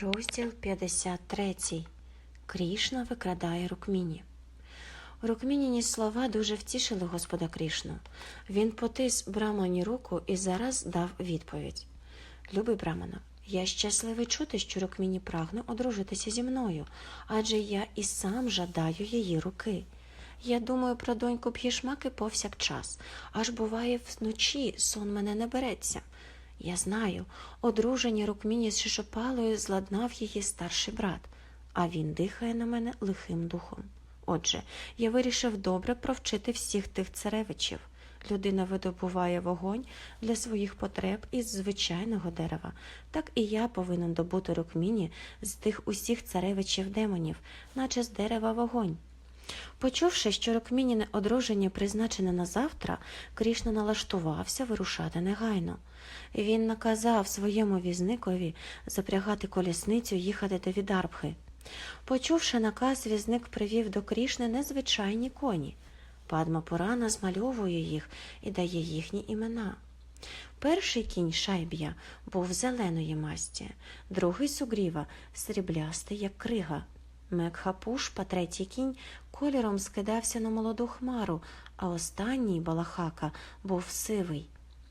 Розділ 53. Крішна викрадає Рукміні. Рукмініні слова дуже втішили Господа Крішну. Він потис Брамані руку і зараз дав відповідь. Любий Брамана, я щасливий чути, що Рукміні прагне одружитися зі мною, адже я і сам жадаю її руки. Я думаю про доньку Б'єшмаки повсякчас, аж буває вночі сон мене не береться. Я знаю, одруження Рукміні з Шишопалою зладнав її старший брат, а він дихає на мене лихим духом. Отже, я вирішив добре провчити всіх тих царевичів. Людина видобуває вогонь для своїх потреб із звичайного дерева. Так і я повинен добути Рукміні з тих усіх царевичів демонів, наче з дерева вогонь. Почувши, що Рокмініне одруження призначене на завтра, Крішна налаштувався вирушати негайно. Він наказав своєму візникові запрягати колісницю їхати до Відарбхи. Почувши наказ, візник привів до Крішни незвичайні коні. Падма Пурана змальовує їх і дає їхні імена. Перший кінь шайб'я був зеленої масті, другий сугріва сріблястий, як крига. Мекхапушпа, третій кінь, кольором скидався на молоду хмару, а останній балахака був сивий.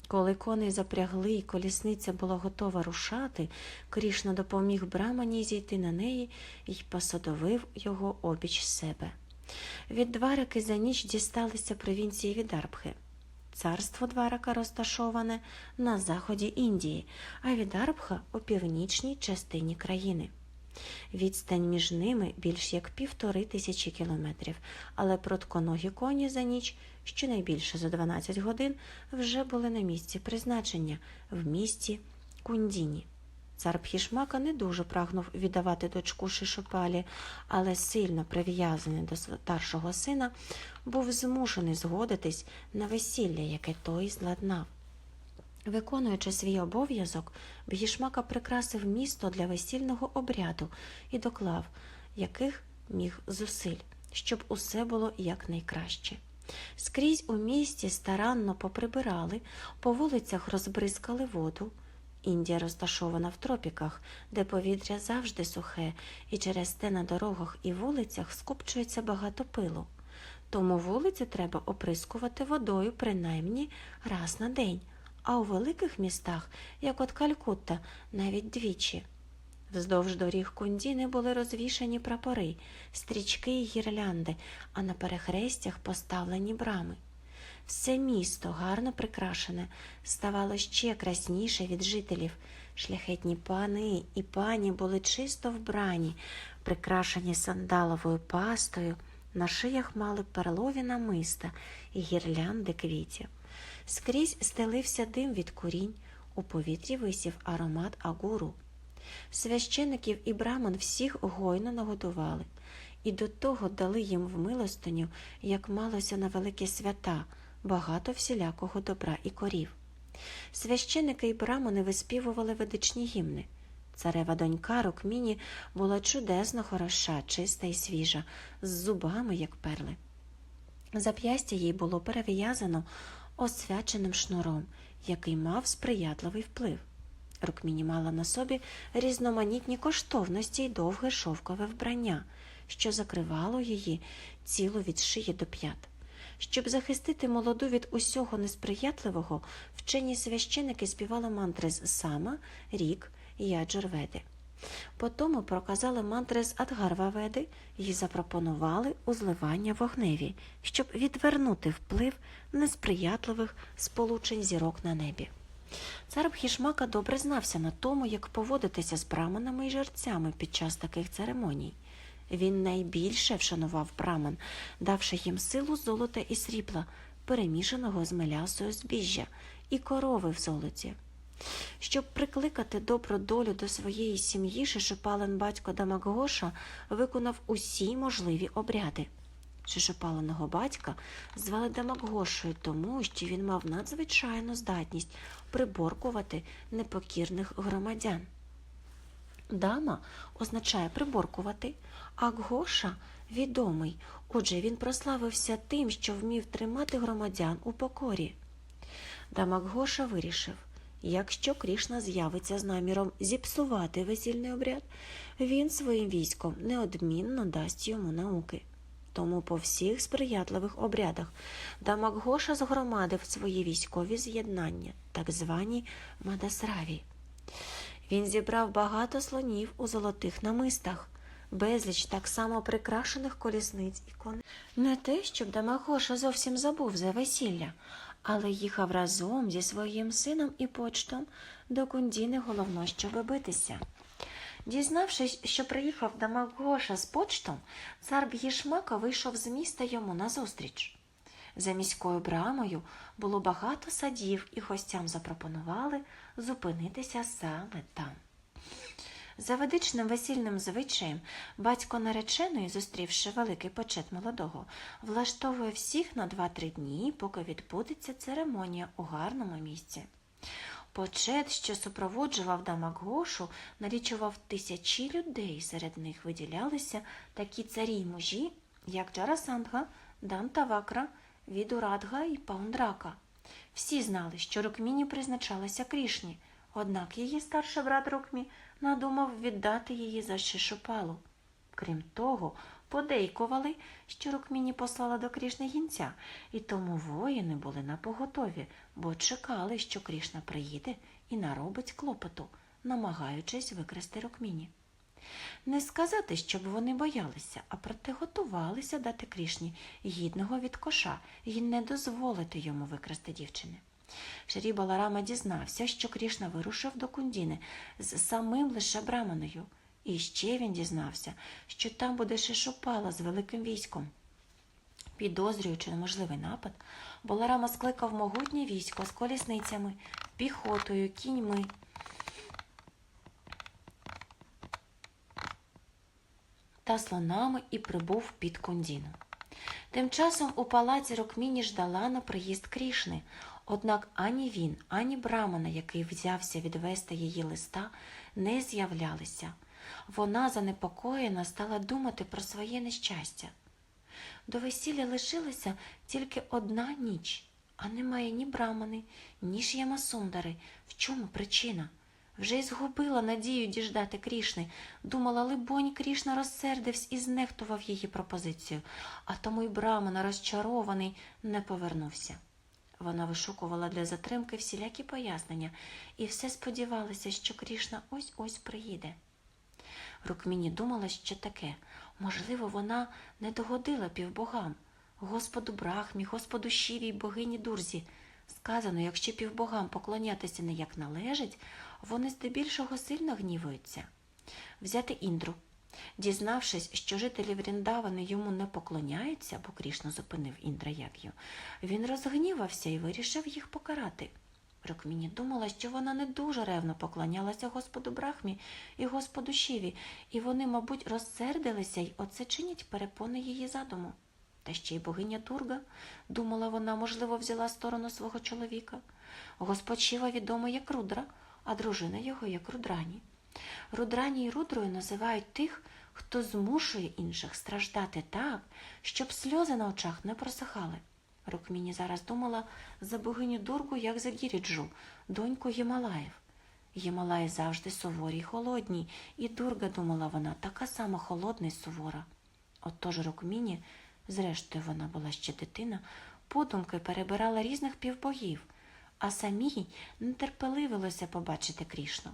Коли коней запрягли і колісниця була готова рушати, Крішна допоміг Брамані зійти на неї і посадовив його обіч себе. Від Двараки за ніч дісталися провінції Відарбхи. Царство Дварака розташоване на заході Індії, а Відарбха у північній частині країни. Відстань між ними більш як півтори тисячі кілометрів, але протконогі коні за ніч, щонайбільше за 12 годин, вже були на місці призначення в місті Кундіні. Цар Пхішмака не дуже прагнув віддавати дочку Шишопалі, але сильно прив'язаний до старшого сина, був змушений згодитись на весілля, яке той зладнав. Виконуючи свій обов'язок, Б'їшмака прикрасив місто для весільного обряду і доклав, яких міг зусиль, щоб усе було якнайкраще. Скрізь у місті старанно поприбирали, по вулицях розбризкали воду. Індія розташована в тропіках, де повітря завжди сухе, і через те на дорогах і вулицях скупчується багато пилу. Тому вулиці треба оприскувати водою принаймні раз на день а у великих містах, як от Калькутта, навіть двічі. Вздовж доріг Кундіни були розвішані прапори, стрічки й гірлянди, а на перехрестях поставлені брами. Все місто, гарно прикрашене, ставало ще красніше від жителів. Шляхетні пани і пані були чисто вбрані, прикрашені сандаловою пастою, на шиях мали перлові намиста і гірлянди квітів. Скрізь стелився дим від курінь, у повітрі висів аромат агуру. Священиків і браман всіх гойно нагодували, і до того дали їм в милостиню, як малося на великі свята, багато всілякого добра і корів. Священики і брамани виспівували ведичні гімни. Царева донька Рукміні була чудесно хороша, чиста і свіжа, з зубами, як перли. Зап'ястя їй було перев'язано освяченим шнуром, який мав сприятливий вплив. Рукміні мала на собі різноманітні коштовності й довге шовкове вбрання, що закривало її цілу від шиї до п'ят. Щоб захистити молоду від усього несприятливого, вчені священики співали мантри з Сама, Рік і Яджурведи. Потому проказали мантри з Адгарваведи і запропонували узливання вогневі, щоб відвернути вплив несприятливих сполучень зірок на небі. Цар Бхішмака добре знався на тому, як поводитися з браманами і жерцями під час таких церемоній. Він найбільше вшанував браман, давши їм силу золота і срібла, перемішаного з мелясою збіжжя і корови в золоті. Щоб прикликати добру долю до своєї сім'ї, Шишопален батько Дамагоша виконав усі можливі обряди. Шишопаленого батька звали Дамагошою тому, що він мав надзвичайну здатність приборкувати непокірних громадян. Дама означає приборкувати, а Гоша відомий, отже, він прославився тим, що вмів тримати громадян у покорі. Дамагоша вирішив якщо Крішна з'явиться з наміром зіпсувати весільний обряд, він своїм військом неодмінно дасть йому науки. Тому по всіх сприятливих обрядах Дамагоша згромадив свої військові з'єднання, так звані Мадасраві. Він зібрав багато слонів у золотих намистах, безліч так само прикрашених колісниць і коней. Не те, щоб Дамагоша зовсім забув за весілля, але їхав разом зі своїм сином і почтом до Кундіни головно, щоб битися. Дізнавшись, що приїхав Дамагоша з почтом, цар Б'їшмака вийшов з міста йому назустріч. За міською брамою було багато садів, і гостям запропонували зупинитися саме там. За ведичним весільним звичаєм батько нареченої, зустрівши великий почет молодого, влаштовує всіх на 2-3 дні, поки відбудеться церемонія у гарному місці. Почет, що супроводжував Дамагошу, налічував тисячі людей. Серед них виділялися такі царі й мужі, як Джарасандга, Дантавакра, Відурадга і Паундрака. Всі знали, що Рукміні призначалася Крішні, однак її старший брат Рукмі надумав віддати її за Шишопалу. Крім того, подейкували, що Рукміні послала до Крішни гінця, і тому воїни були на поготові, бо чекали, що Крішна приїде і наробить клопоту, намагаючись викрасти Рукміні. Не сказати, щоб вони боялися, а проте готувалися дати Крішні гідного від коша і не дозволити йому викрасти дівчини. Шрі Баларама дізнався, що Крішна вирушив до Кундіни з самим лише браманою. І ще він дізнався, що там буде Шишопала з великим військом. Підозрюючи на можливий напад, Баларама скликав могутнє військо з колісницями, піхотою, кіньми. та слонами і прибув під Кундіну. Тим часом у палаці Рокміні ждала на приїзд Крішни, однак ані він, ані Брамана, який взявся відвести її листа, не з'являлися. Вона занепокоєна стала думати про своє нещастя. До весілля лишилася тільки одна ніч, а немає ні Брамани, ні Ш'ямасундари. В чому причина? Вже й згубила надію діждати Крішни. Думала, либонь, Крішна розсердився і знехтував її пропозицію, а тому й Брамана, розчарований, не повернувся. Вона вишукувала для затримки всілякі пояснення і все сподівалася, що Крішна ось-ось приїде. Рукміні думала, що таке. Можливо, вона не догодила півбогам, Господу Брахмі, Господу Шіві й богині Дурзі. Сказано, якщо півбогам поклонятися не як належить, вони здебільшого сильно гнівуються. Взяти Індру. Дізнавшись, що жителі Вріндавани йому не поклоняються, бо Крішна зупинив Індра Яг'ю, він розгнівався і вирішив їх покарати. Рокміні думала, що вона не дуже ревно поклонялася Господу Брахмі і Господу Шіві, і вони, мабуть, розсердилися й оце чинять перепони її задуму. Та ще й богиня Турга, думала вона, можливо, взяла сторону свого чоловіка. Господь Шіва відомий як Рудра, а дружина його як Рудрані. Рудрані й Рудрою називають тих, хто змушує інших страждати так, щоб сльози на очах не просихали. Рукміні зараз думала за богиню Дургу, як за Гіріджу, доньку Ємалаїв. Ємалаї завжди суворі й холодні, і Дурга, думала вона, така сама холодна й сувора. Отож Рукміні, зрештою вона була ще дитина, подумки перебирала різних півбогів, а самій нетерпеливилося побачити Крішну.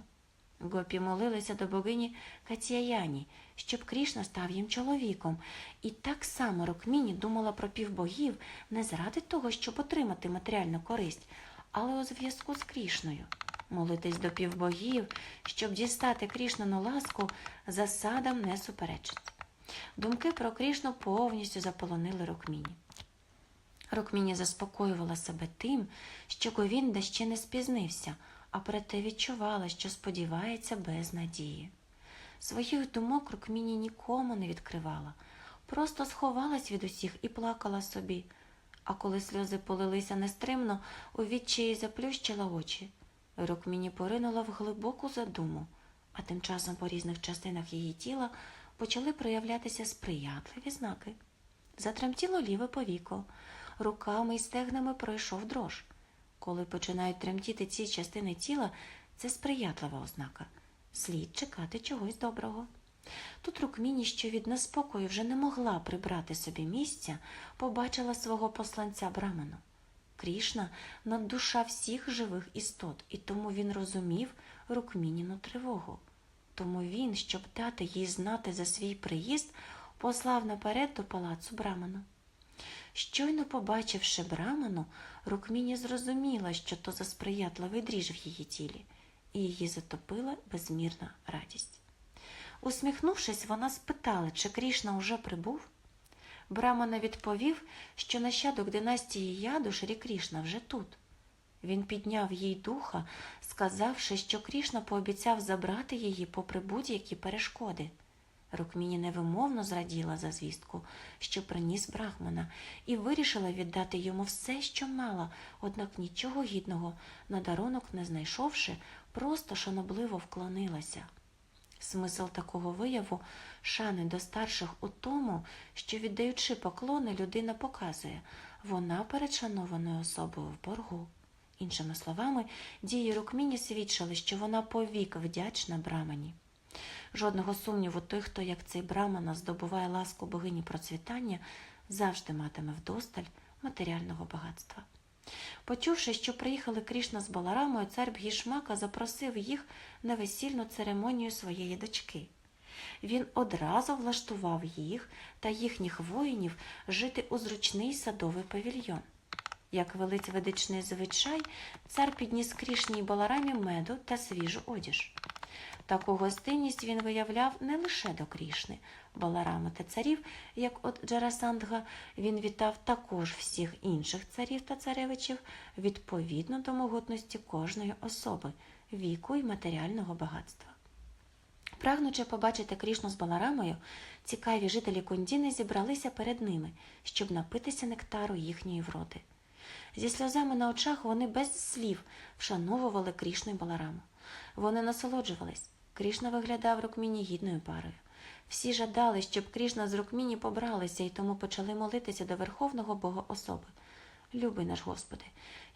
Гопі молилися до богині Катіяяні, щоб Крішна став їм чоловіком, і так само Рокміні думала про півбогів не заради того, щоб отримати матеріальну користь, але у зв'язку з Крішною. Молитись до півбогів, щоб дістати Крішнану ласку, засадам не суперечить. Думки про Крішну повністю заполонили Рокміні. Рокміні заспокоювала себе тим, що Говінда ще не спізнився, а проте відчувала, що сподівається без надії. Своїх думок Рокміні нікому не відкривала, просто сховалась від усіх і плакала собі. А коли сльози полилися нестримно, у відчаї заплющила очі. Рокміні поринула в глибоку задуму, а тим часом по різних частинах її тіла почали проявлятися сприятливі знаки. Затремтіло ліве повіко, руками й стегнами пройшов дрож. Коли починають тремтіти ці частини тіла, це сприятлива ознака. Слід чекати чогось доброго. Тут Рукміні, що від неспокою вже не могла прибрати собі місця, побачила свого посланця Браману. Крішна наддуша всіх живих істот, і тому він розумів Рукмініну тривогу. Тому він, щоб дати їй знати за свій приїзд, послав наперед до палацу Браману. Щойно побачивши Браману, Рукміні зрозуміла, що то за сприятливий дріж в її тілі, і її затопила безмірна радість. Усміхнувшись, вона спитала, чи Крішна уже прибув. Брамана відповів, що нащадок династії Яду Шрі Крішна вже тут. Він підняв їй духа, сказавши, що Крішна пообіцяв забрати її попри будь-які перешкоди. Рукміні невимовно зраділа за звістку, що приніс Брахмана, і вирішила віддати йому все, що мала, однак нічого гідного на дарунок не знайшовши, просто шанобливо вклонилася. Смисл такого вияву шани до старших у тому, що, віддаючи поклони, людина показує, вона перед шанованою особою в боргу. Іншими словами, дії Рукміні свідчили, що вона повік вдячна Брамані. Жодного сумніву, той, хто, як цей Брамана, здобуває ласку богині процвітання, завжди матиме вдосталь матеріального багатства. Почувши, що приїхали Крішна з Баларамою, цар Бгішмака запросив їх на весільну церемонію своєї дочки. Він одразу влаштував їх та їхніх воїнів жити у зручний садовий павільйон. Як велить ведичний звичай, цар підніс Крішні й Баларамі меду та свіжу одіж. Таку гостинність він виявляв не лише до Крішни, Баларами та царів, як от Джарасандга, він вітав також всіх інших царів та царевичів відповідно до могутності кожної особи, віку і матеріального багатства. Прагнучи побачити Крішну з Баларамою, цікаві жителі Кундіни зібралися перед ними, щоб напитися нектару їхньої вроди. Зі сльозами на очах вони без слів вшановували Крішну й Балараму. Вони насолоджувались. Крішна виглядав Рукміні гідною парою. Всі жадали, щоб Крішна з Рукміні побралися і тому почали молитися до Верховного Бога особи. Любий наш Господи,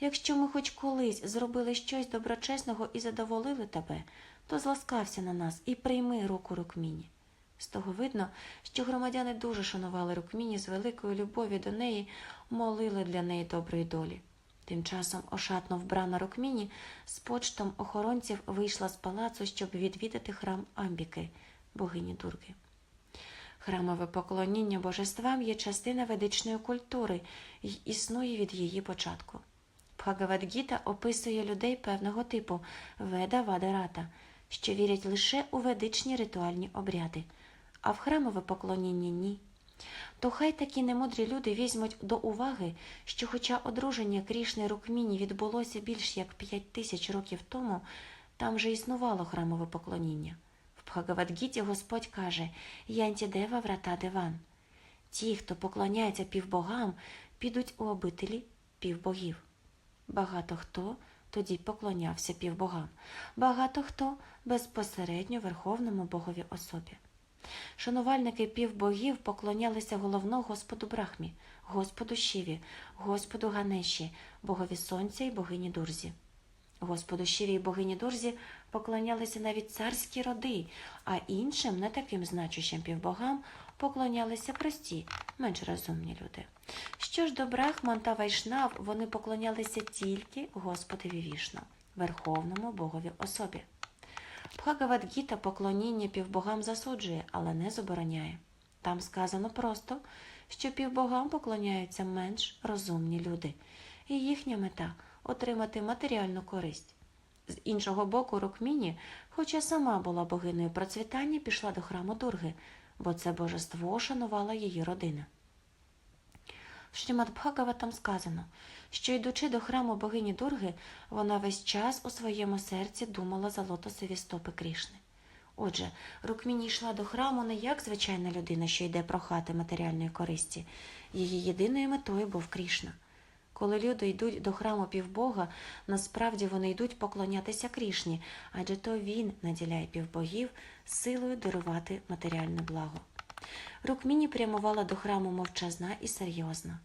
якщо ми хоч колись зробили щось доброчесного і задоволили тебе, то зласкався на нас і прийми руку Рукміні. З того видно, що громадяни дуже шанували Рукміні з великою любов'ю до неї, молили для неї доброї долі. Тим часом ошатно вбрана Рукміні з почтом охоронців вийшла з палацу, щоб відвідати храм Амбіки, богині Дурги. Храмове поклоніння божествам є частина ведичної культури і існує від її початку. Бхагавадгіта описує людей певного типу веда вадарата, що вірять лише у ведичні ритуальні обряди, а в храмове поклоніння ні. То хай такі немудрі люди візьмуть до уваги, що, хоча одруження Крішни Рукміні відбулося більш як п'ять тисяч років тому, там же існувало храмове поклоніння. В Бхагавадгіті Господь каже Янтідева врата диван. Ті, хто поклоняється півбогам, підуть у обителі півбогів. Багато хто тоді поклонявся півбогам, багато хто безпосередньо Верховному Богові особі. Шанувальники півбогів поклонялися головно Господу Брахмі, Господу Шіві, Господу Ганеші, богові сонця і богині Дурзі. Господу Шіві і богині Дурзі поклонялися навіть царські роди, а іншим, не таким значущим півбогам, поклонялися прості, менш розумні люди. Що ж до Брахман та Вайшнав, вони поклонялися тільки Господові Вішну, Верховному Богові особі. Бхагавадгіта поклоніння півбогам засуджує, але не забороняє. Там сказано просто, що півбогам поклоняються менш розумні люди, і їхня мета отримати матеріальну користь. З іншого боку, Рукміні, хоча сама була богинею процвітання, пішла до храму Дурги, бо це божество шанувала її родина. В Шрімад Бхагаватам сказано, що йдучи до храму богині Дурги, вона весь час у своєму серці думала за лотосові стопи Крішни. Отже, Рукміні йшла до храму не як звичайна людина, що йде прохати матеріальної користі. Її єдиною метою був Крішна. Коли люди йдуть до храму півбога, насправді вони йдуть поклонятися Крішні, адже то він наділяє півбогів силою дарувати матеріальне благо. Рукміні прямувала до храму мовчазна і серйозна.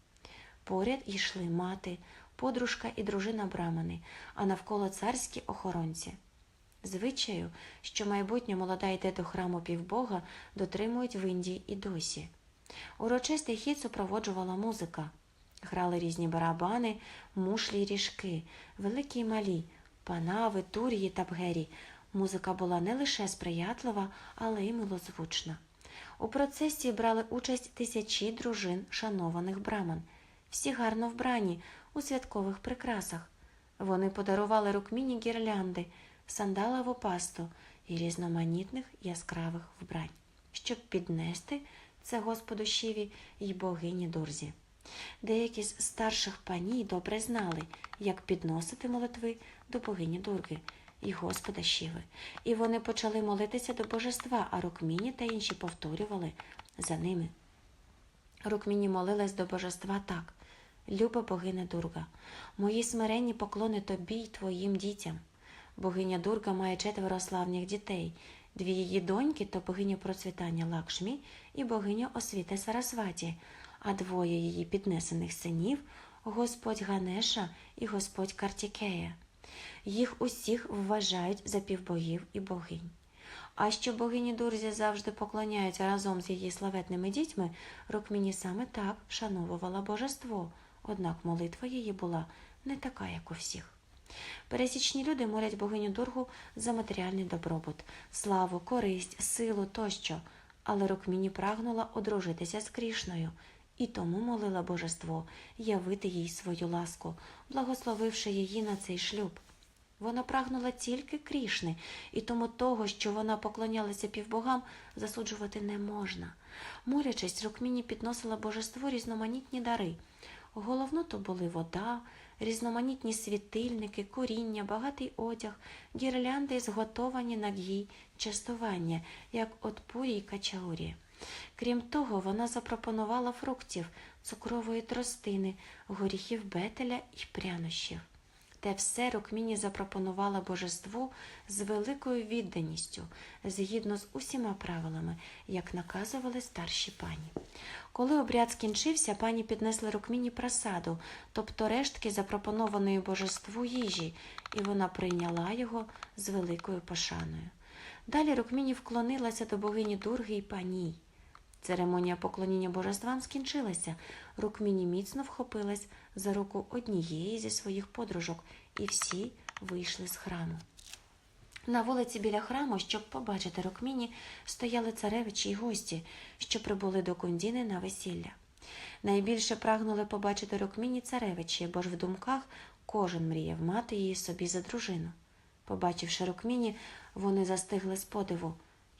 Поряд йшли мати, подружка і дружина брамани, а навколо царські охоронці. Звичаю, що майбутня молода йде до храму півбога, дотримують в Індії і досі. Урочистий хід супроводжувала музика. Грали різні барабани, мушлі й ріжки, великі й малі, панави, турії та бгері. Музика була не лише сприятлива, але й милозвучна. У процесії брали участь тисячі дружин шанованих браман, всі гарно вбрані у святкових прикрасах. Вони подарували рукміні гірлянди, сандалову пасту і різноманітних яскравих вбрань, щоб піднести це Господу Шіві й богині Дурзі. Деякі з старших паній добре знали, як підносити молитви до богині Дурги і Господа Шіви, і вони почали молитися до божества, а Рукміні та інші повторювали за ними. Рукміні молилась до божества так. Люба богиня Дурга, мої смиренні поклони тобі й твоїм дітям. Богиня Дурга має четверо славних дітей. Дві її доньки то богиня процвітання Лакшмі і богиня освіти Сарасваті, а двоє її піднесених синів Господь Ганеша і Господь Картікея. Їх усіх вважають за півбогів і богинь. А що богині Дурзі завжди поклоняються разом з її славетними дітьми, Рукміні саме так вшановувала божество, однак молитва її була не така, як у всіх. Пересічні люди молять богиню Дургу за матеріальний добробут, славу, користь, силу тощо, але Рукміні прагнула одружитися з Крішною і тому молила божество явити їй свою ласку, благословивши її на цей шлюб. Вона прагнула тільки Крішни, і тому того, що вона поклонялася півбогам, засуджувати не можна. Молячись, Рукміні підносила божеству різноманітні дари. Головно то були вода, різноманітні світильники, коріння, багатий одяг, гірлянди, зготовані на гій, частування, як от пурі й качаурі. Крім того, вона запропонувала фруктів, цукрової тростини, горіхів бетеля і прянощів. Те все Рукміні запропонувала божеству з великою відданістю, згідно з усіма правилами, як наказували старші пані. Коли обряд скінчився, пані піднесли Рукміні просаду, тобто рештки запропонованої божеству їжі, і вона прийняла його з великою пошаною. Далі Рукміні вклонилася до богині Дурги і паній. Церемонія поклоніння божествам скінчилася. Рукміні міцно вхопилась за руку однієї зі своїх подружок, і всі вийшли з храму. На вулиці біля храму, щоб побачити Рукміні, стояли царевичі й гості, що прибули до Кундіни на весілля. Найбільше прагнули побачити Рукміні царевичі, бо ж в думках кожен мріяв мати її собі за дружину. Побачивши Рукміні, вони застигли з подиву.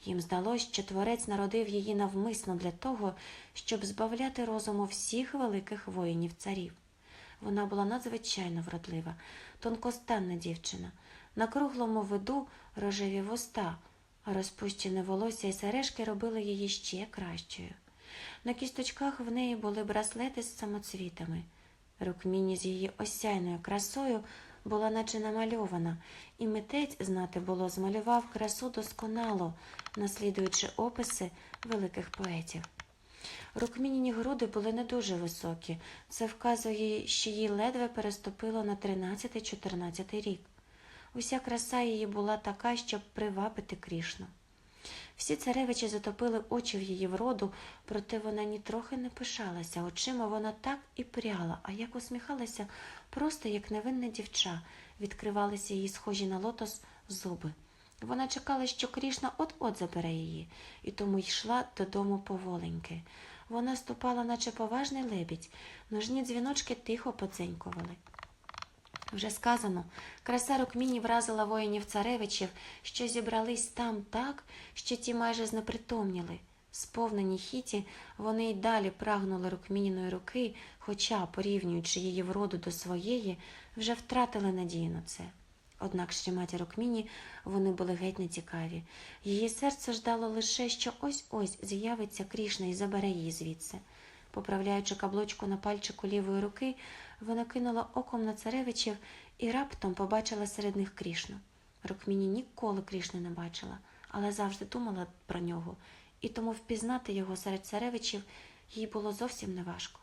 Їм здалось, що творець народив її навмисно для того, щоб збавляти розуму всіх великих воїнів царів. Вона була надзвичайно вродлива, тонкостанна дівчина, на круглому виду рожеві вуста, а розпущене волосся і сережки робили її ще кращою. На кісточках в неї були браслети з самоцвітами. Рукміні з її осяйною красою була наче намальована, і митець, знати було, змалював красу досконало, наслідуючи описи великих поетів. Рукмініні груди були не дуже високі. Це вказує, що їй ледве переступило на 13-14 рік. Уся краса її була така, щоб привабити Крішну. Всі царевичі затопили очі в її вроду, проте вона нітрохи не пишалася. Очима вона так і пряла, а як усміхалася, просто як невинне дівча, відкривалися її схожі на лотос зуби. Вона чекала, що Крішна от-от забере її, і тому йшла додому поволеньки. Вона ступала, наче поважний лебідь, ножні дзвіночки тихо подзенькували. Вже сказано, краса Рукміні вразила воїнів царевичів, що зібрались там так, що ті майже знепритомніли. Сповнені хіті, вони й далі прагнули Рукмініної руки, хоча, порівнюючи її вроду до своєї, вже втратили надію на це. Однак Шріматі Рукміні вони були геть не цікаві. Її серце ждало лише, що ось-ось з'явиться Крішна і забере її звідси. Поправляючи каблучку на пальчику лівої руки, вона кинула оком на царевичів і раптом побачила серед них Крішну. Рукміні ніколи Крішни не бачила, але завжди думала про нього, і тому впізнати його серед царевичів їй було зовсім неважко.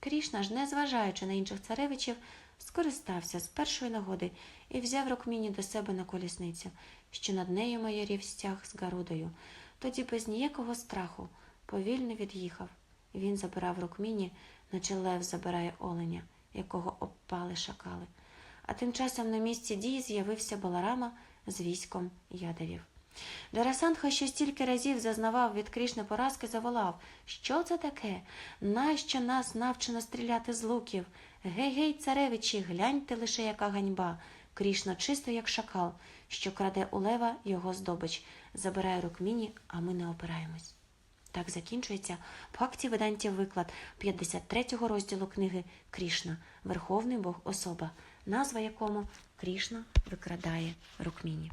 Крішна ж, незважаючи на інших царевичів, скористався з першої нагоди і взяв Рукміні до себе на колісницю, що над нею майорів стяг з Гарудою. Тоді без ніякого страху повільно від'їхав. Він забирав Рукміні, наче лев забирає оленя, якого обпали шакали. А тим часом на місці дії з'явився Баларама з військом ядовів. Дарасанха, що стільки разів зазнавав від Крішни поразки, заволав Що це таке? Нащо нас навчено стріляти з луків? Гей-гей, царевичі, гляньте лише, яка ганьба. Крішна чисто, як шакал, що краде у лева його здобич, забирає рукміні, а ми не опираємось. Так закінчується Бхакті Веданті виклад 53-го розділу книги Крішна, Верховний Бог особа, назва якому Крішна викрадає Рукміні.